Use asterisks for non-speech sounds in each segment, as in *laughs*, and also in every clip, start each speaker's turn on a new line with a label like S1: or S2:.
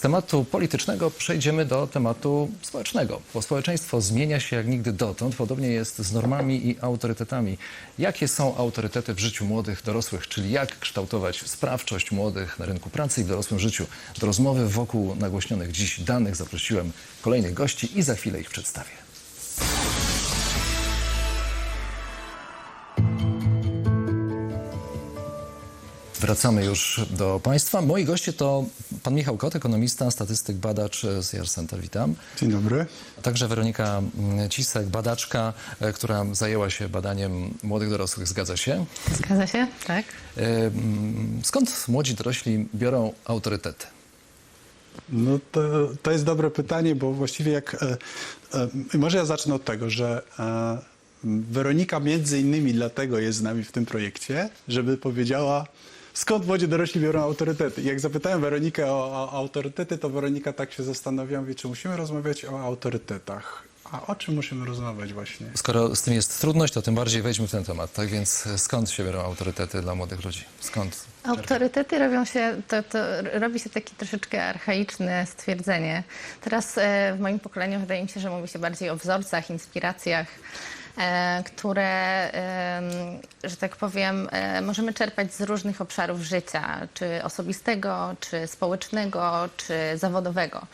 S1: Z tematu politycznego przejdziemy do tematu społecznego, bo społeczeństwo zmienia się jak nigdy dotąd. Podobnie jest z normami i autorytetami. Jakie są autorytety w życiu młodych, dorosłych, czyli jak kształtować sprawczość młodych na rynku pracy i w dorosłym życiu? Do rozmowy wokół nagłośnionych dziś danych zaprosiłem kolejnych gości i za chwilę ich przedstawię. Wracamy już do Państwa. Moi goście to pan Michał Kot, ekonomista, statystyk, badacz z JAR Center. Witam.
S2: Dzień dobry.
S1: A także Weronika Cisek, badaczka, e, która zajęła się badaniem młodych dorosłych. Zgadza się?
S3: Zgadza się, tak?
S1: E, Skąd młodzi dorośli biorą autorytety?
S2: No to, to jest dobre pytanie, bo właściwie jak... E, może ja zacznę od tego, że Weronika między innymi dlatego jest z nami w tym projekcie, żeby powiedziała, skąd młodzi dorośli biorą autorytety. Jak zapytałem Weronikę o, o autorytety, to Weronika tak się zastanawiała, mówi, czy musimy rozmawiać o autorytetach. A o czym musimy rozmawiać właśnie?
S1: Skoro z tym jest trudność, to tym bardziej wejdźmy w ten temat. Tak więc skąd się biorą autorytety dla młodych ludzi? Skąd?
S3: Autorytety robią się, to, to robi się takie troszeczkę archaiczne stwierdzenie. Teraz e, w moim pokoleniu wydaje mi się, że mówi się bardziej o wzorcach, inspiracjach, które, em, że tak powiem, e, możemy czerpać z różnych obszarów życia, czy osobistego, czy społecznego, czy zawodowego.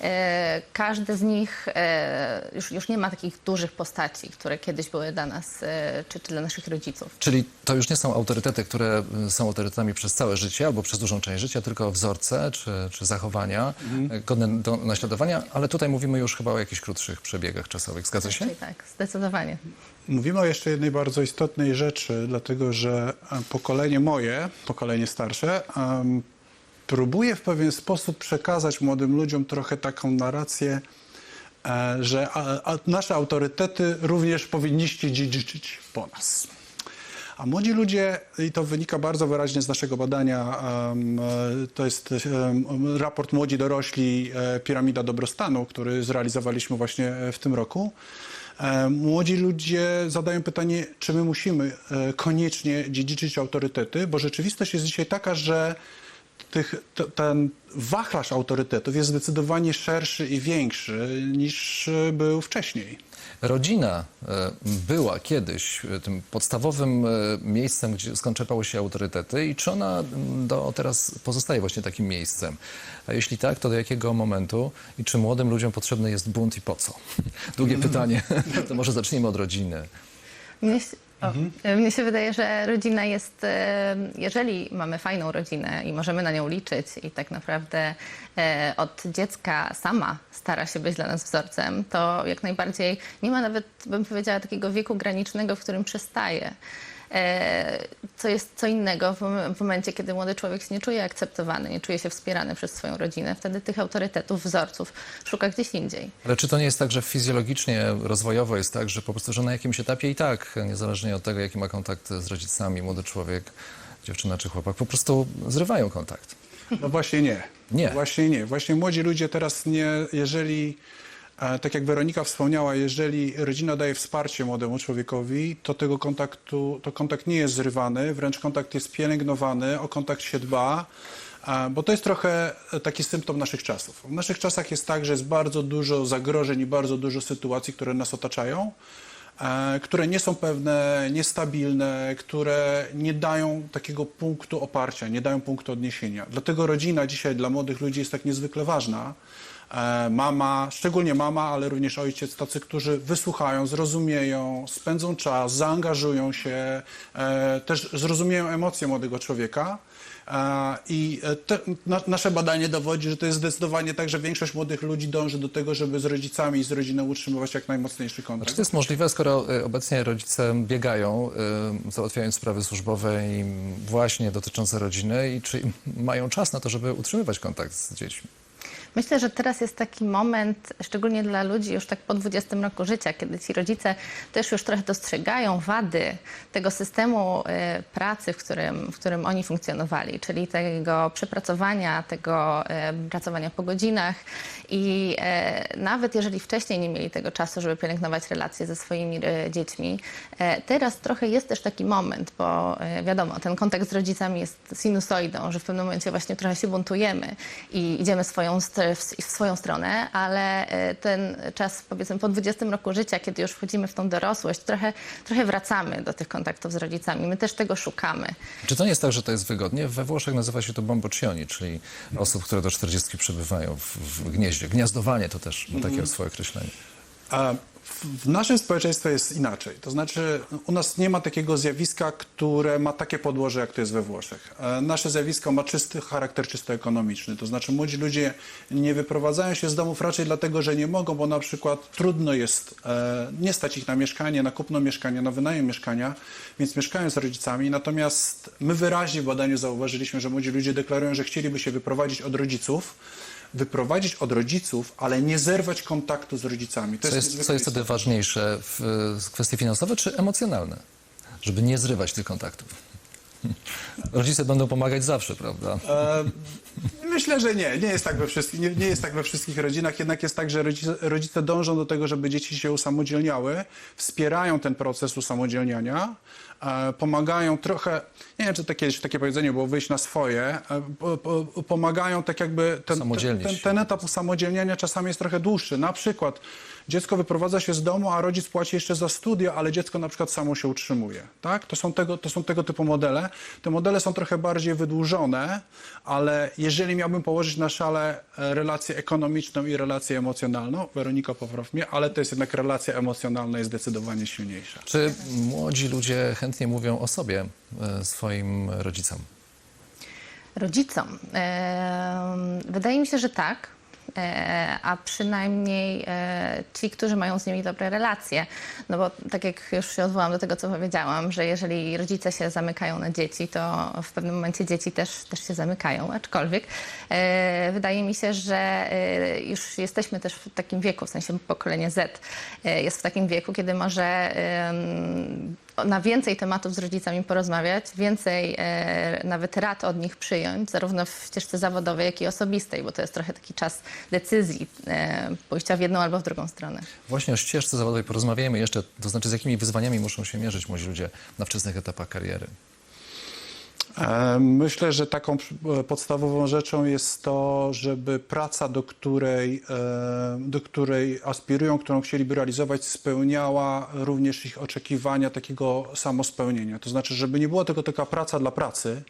S3: E, Każdy z nich e, już, już nie ma takich dużych postaci, które kiedyś były dla nas, e, czy, czy dla naszych rodziców.
S1: Czyli to już nie są autorytety, które są autorytetami przez całe życie albo przez dużą część życia, tylko wzorce czy, czy zachowania
S2: Mhm.
S1: godne do naśladowania, ale tutaj mówimy już chyba o jakichś krótszych przebiegach czasowych. Zgadza się?
S3: Tak, zdecydowanie.
S2: Mówimy o jeszcze jednej bardzo istotnej rzeczy, dlatego że e, pokolenie moje, pokolenie starsze, próbuje w pewien sposób przekazać młodym ludziom trochę taką narrację, e, że nasze autorytety również powinniście dziedziczyć po nas. A młodzi ludzie, i to wynika bardzo wyraźnie z naszego badania, e, to jest raport Młodzi Dorośli, Piramida Dobrostanu, który zrealizowaliśmy właśnie w tym roku. E, Młodzi ludzie zadają pytanie, czy my musimy e, koniecznie dziedziczyć autorytety, bo rzeczywistość jest dzisiaj taka, że tych, ten wachlarz autorytetów jest zdecydowanie szerszy i większy niż był wcześniej.
S1: Rodzina e, była kiedyś e, tym podstawowym e, miejscem, gdzie, skąd czerpały się autorytety i czy ona do teraz pozostaje właśnie takim miejscem? A jeśli tak, to do jakiego momentu i czy młodym ludziom potrzebny jest bunt i po co? *laughs* Długie *laughs* pytanie. *laughs* To może zacznijmy od rodziny.
S3: O, mnie się wydaje, że rodzina jest, e, jeżeli mamy fajną rodzinę i możemy na nią liczyć i tak naprawdę e, od dziecka sama stara się być dla nas wzorcem, to jak najbardziej nie ma nawet, bym powiedziała, takiego wieku granicznego, w którym przestaje. E, Co jest co innego w mom- w momencie, kiedy młody człowiek się nie czuje akceptowany, nie czuje się wspierany przez swoją rodzinę. Wtedy tych autorytetów, wzorców szuka gdzieś indziej.
S1: Ale czy to nie jest tak, że fizjologicznie, rozwojowo jest tak, że po prostu, że na jakimś etapie i tak, niezależnie od tego, jaki ma kontakt z rodzicami, młody człowiek, dziewczyna czy chłopak, po prostu zrywają kontakt?
S2: No właśnie nie.
S1: Nie.
S2: Właśnie nie. Właśnie młodzi ludzie teraz nie, jeżeli, tak jak Weronika wspomniała, jeżeli rodzina daje wsparcie młodemu człowiekowi, to tego kontaktu, to kontakt nie jest zrywany, wręcz kontakt jest pielęgnowany, o kontakt się dba. Bo to jest trochę taki symptom naszych czasów. W naszych czasach jest tak, że jest bardzo dużo zagrożeń i bardzo dużo sytuacji, które nas otaczają, które nie są pewne, niestabilne, które nie dają takiego punktu oparcia, nie dają punktu odniesienia. Dlatego rodzina dzisiaj dla młodych ludzi jest tak niezwykle ważna. E, Mama, szczególnie mama, ale również ojciec, tacy, którzy wysłuchają, zrozumieją, spędzą czas, zaangażują się, e, też zrozumieją emocje młodego człowieka. E, I te, na, nasze badanie dowodzi, że to jest zdecydowanie tak, że większość młodych ludzi dąży do tego, żeby z rodzicami i z rodziną utrzymywać jak najmocniejszy kontakt.
S1: Czy to jest możliwe, skoro obecnie rodzice biegają, załatwiając sprawy służbowe i właśnie dotyczące rodziny i czy mają czas na to, żeby utrzymywać kontakt z dziećmi?
S3: Myślę, że teraz jest taki moment, szczególnie dla ludzi już tak po 20 roku życia, kiedy ci rodzice też już trochę dostrzegają wady tego systemu e, pracy, w którym, w którym oni funkcjonowali, czyli tego przepracowania, tego e, pracowania po godzinach i e, nawet jeżeli wcześniej nie mieli tego czasu, żeby pielęgnować relacje ze swoimi dziećmi, teraz trochę jest też taki moment, bo wiadomo, ten kontakt z rodzicami jest sinusoidą, że w pewnym momencie właśnie trochę się buntujemy i idziemy swoją, st- w w swoją stronę, ale e, ten czas powiedzmy po 20 roku życia, kiedy już wchodzimy w tą dorosłość, trochę, trochę wracamy do tych kontaktów z rodzicami. My też tego szukamy.
S1: Czy to nie jest tak, że to jest wygodnie? We Włoszech nazywa się to bomboccioni, czyli osób, które do 40 przebywają w, w gnieździe. Gniazdowanie to też ma takie swoje określenie.
S2: W naszym społeczeństwie jest inaczej. To znaczy, u nas nie ma takiego zjawiska, które ma takie podłoże, jak to jest we Włoszech. E, Nasze zjawisko ma czysty charakter czysto ekonomiczny. To znaczy, młodzi ludzie nie wyprowadzają się z domów raczej dlatego, że nie mogą, bo na przykład trudno jest e, nie stać ich na mieszkanie, na kupno mieszkania, na wynajem mieszkania, więc mieszkają z rodzicami. Natomiast my wyraźnie w badaniu zauważyliśmy, że młodzi ludzie deklarują, że chcieliby się wyprowadzić od rodziców, wyprowadzić od rodziców, ale nie zerwać kontaktu z rodzicami. To
S1: Co jest,
S2: niezwykle
S1: co jest wtedy ważniejsze, w kwestie finansowe czy emocjonalne? Żeby nie zrywać tych kontaktów. *laughs* Rodzice będą pomagać zawsze, prawda?
S2: E, Myślę, że nie. Nie jest tak we wszystkich, nie, nie jest tak we wszystkich rodzinach. Jednak jest tak, że rodzice, rodzice dążą do tego, żeby dzieci się usamodzielniały, wspierają ten proces usamodzielniania, e, pomagają trochę, nie wiem, czy to kiedyś takie powiedzenie było wyjść na swoje, e, po, po, pomagają tak jakby ten, ten, ten,
S1: się.
S2: ten etap usamodzielniania czasami jest trochę dłuższy. Na przykład dziecko wyprowadza się z domu, a rodzic płaci jeszcze za studia, ale dziecko na przykład samo się utrzymuje. Tak? To, są tego, to są tego typu modele. Te modele są trochę bardziej wydłużone, ale jeżeli miałbym położyć na szale e, relację ekonomiczną i relację emocjonalną, Weronika popraw mnie, ale to jest jednak relacja emocjonalna jest zdecydowanie silniejsza.
S1: Czy młodzi ludzie chętnie mówią o sobie e, swoim rodzicom?
S3: Rodzicom. Wydaje mi się, że tak. E, A przynajmniej e, ci, którzy mają z nimi dobre relacje. No bo tak jak już się odwołam do tego, co powiedziałam, że jeżeli rodzice się zamykają na dzieci, to w pewnym momencie dzieci też, też się zamykają. Aczkolwiek e, wydaje mi się, że już jesteśmy też w takim wieku, w sensie pokolenie Z jest w takim wieku, kiedy może na więcej tematów z rodzicami porozmawiać, więcej e, nawet rad od nich przyjąć, zarówno w ścieżce zawodowej, jak i osobistej, bo to jest trochę taki czas decyzji, e, pójścia w jedną albo w drugą stronę.
S1: Właśnie o ścieżce zawodowej porozmawiajmy jeszcze, to znaczy z jakimi wyzwaniami muszą się mierzyć młodzi ludzie na wczesnych etapach kariery.
S2: E, Myślę, że taką e, podstawową rzeczą jest to, żeby praca, do której, e, do której aspirują, którą chcieliby realizować, spełniała również ich oczekiwania takiego samospełnienia. To znaczy, żeby nie była tylko taka praca dla pracy,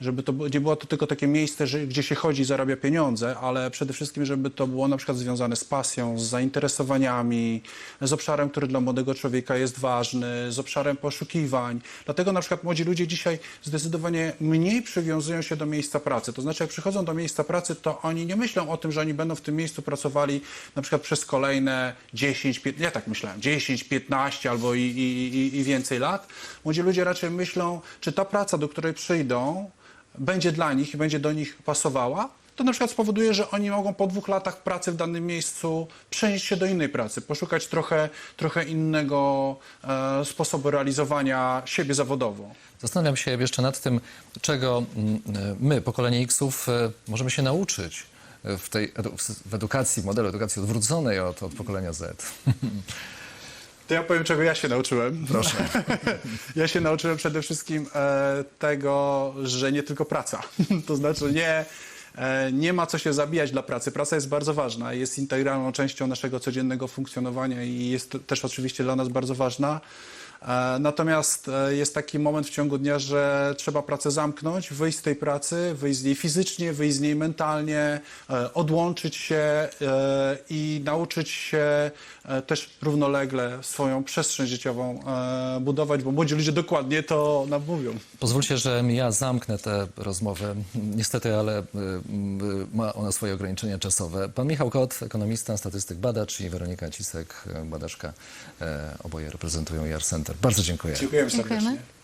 S2: żeby to nie było to tylko takie miejsce, gdzie się chodzi i zarabia pieniądze, ale przede wszystkim, żeby to było na przykład związane z pasją, z zainteresowaniami, z obszarem, który dla młodego człowieka jest ważny, z obszarem poszukiwań. Dlatego na przykład młodzi ludzie dzisiaj zdecydowanie mniej przywiązują się do miejsca pracy. To znaczy, jak przychodzą do miejsca pracy, to oni nie myślą o tym, że oni będą w tym miejscu pracowali na przykład przez kolejne 10, 15, ja tak myślałem, 10, 15 albo i, i, i więcej lat. Młodzi ludzie raczej myślą, czy ta praca, do której przyjdą, będzie dla nich i będzie do nich pasowała, to na przykład spowoduje, że oni mogą po dwóch latach pracy w danym miejscu przenieść się do innej pracy, poszukać trochę, trochę innego e, sposobu realizowania siebie zawodowo.
S1: Zastanawiam się jeszcze nad tym, czego mm, my, pokolenie X-ów, e, możemy się nauczyć e, w tej w edukacji, modelu edukacji odwróconej od, od pokolenia Z. *laughs*
S2: To ja powiem, czego ja się nauczyłem.
S1: Proszę. *laughs*
S2: Ja się nauczyłem przede wszystkim e, tego, że nie tylko praca. *laughs* to znaczy nie, nie ma co się zabijać dla pracy. Praca jest bardzo ważna, jest integralną częścią naszego codziennego funkcjonowania i jest też oczywiście dla nas bardzo ważna. E, Natomiast e, jest taki moment w ciągu dnia, że trzeba pracę zamknąć, wyjść z tej pracy, wyjść z niej fizycznie, wyjść z niej mentalnie, e, odłączyć się e, i nauczyć się e, też równolegle swoją przestrzeń życiową e, budować, bo młodzi ludzie dokładnie to nam mówią.
S1: Pozwólcie, że ja zamknę tę rozmowę. Niestety, ale ma ona swoje ograniczenia czasowe. Pan Michał Kot, ekonomista, statystyk, badacz i Weronika Cisek, y, badaczka. E, Oboje reprezentują IR Center. Bardzo dziękuję.
S2: Dziękujemy serdecznie.
S3: Dziękujemy.